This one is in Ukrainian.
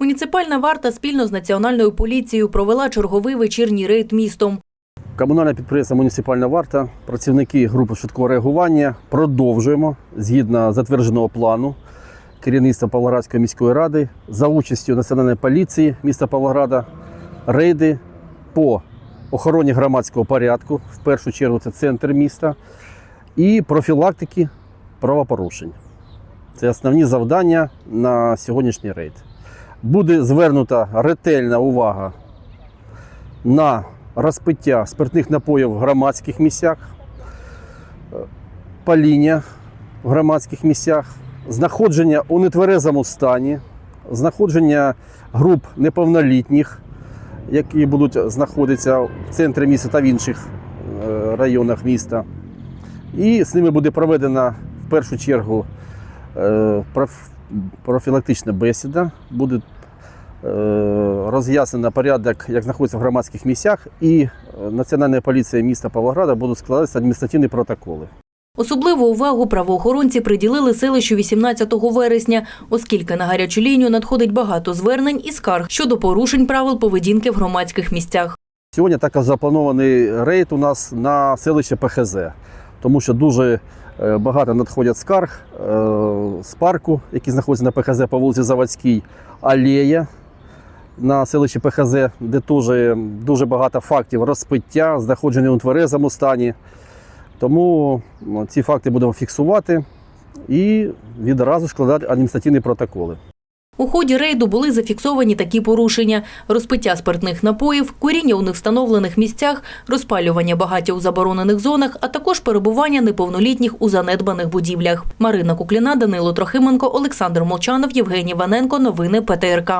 Муніципальна варта спільно з національною поліцією провела черговий вечірній рейд містом. Комунальне підприємство Муніципальна варта, працівники групи швидкого реагування продовжуємо згідно затвердженого плану керівництва Павлоградської міської ради за участю Національної поліції міста Павлограда рейди по охороні громадського порядку, в першу чергу це центр міста, і профілактики правопорушень. Це основні завдання на сьогоднішній рейд. Буде звернута ретельна увага на розпиття спиртних напоїв в громадських місцях, паління в громадських місцях, знаходження у нетверезому стані, знаходження груп неповнолітніх, які будуть знаходитися в центрі міста та в інших е, районах міста. І з ними буде проведена в першу чергу е, профілактична бесіда, буде е, роз'яснено порядок, як знаходиться в громадських місцях, і е, Національна поліція міста Павлограда будуть складатися адміністративні протоколи. Особливу увагу правоохоронці приділили селищу 18 вересня, оскільки на гарячу лінію надходить багато звернень і скарг щодо порушень правил поведінки в громадських місцях. Сьогодні також запланований рейд у нас на селище ПХЗ, тому що дуже е, багато надходять скарг е, з парку, який знаходиться на ПХЗ по вулиці Заводській, алея на селищі ПХЗ, де теж дуже багато фактів розпиття, знаходження у тверезому стані. Тому ну, ці факти будемо фіксувати і відразу складати адміністративні протоколи. У ході рейду були зафіксовані такі порушення: розпиття спиртних напоїв, куріння у невстановлених місцях, розпалювання багаття у заборонених зонах, а також перебування неповнолітніх у занедбаних будівлях. Марина Кукліна, Данило Трохименко, Олександр Молчанов, Євгеній Ваненко. Новини ПТРК.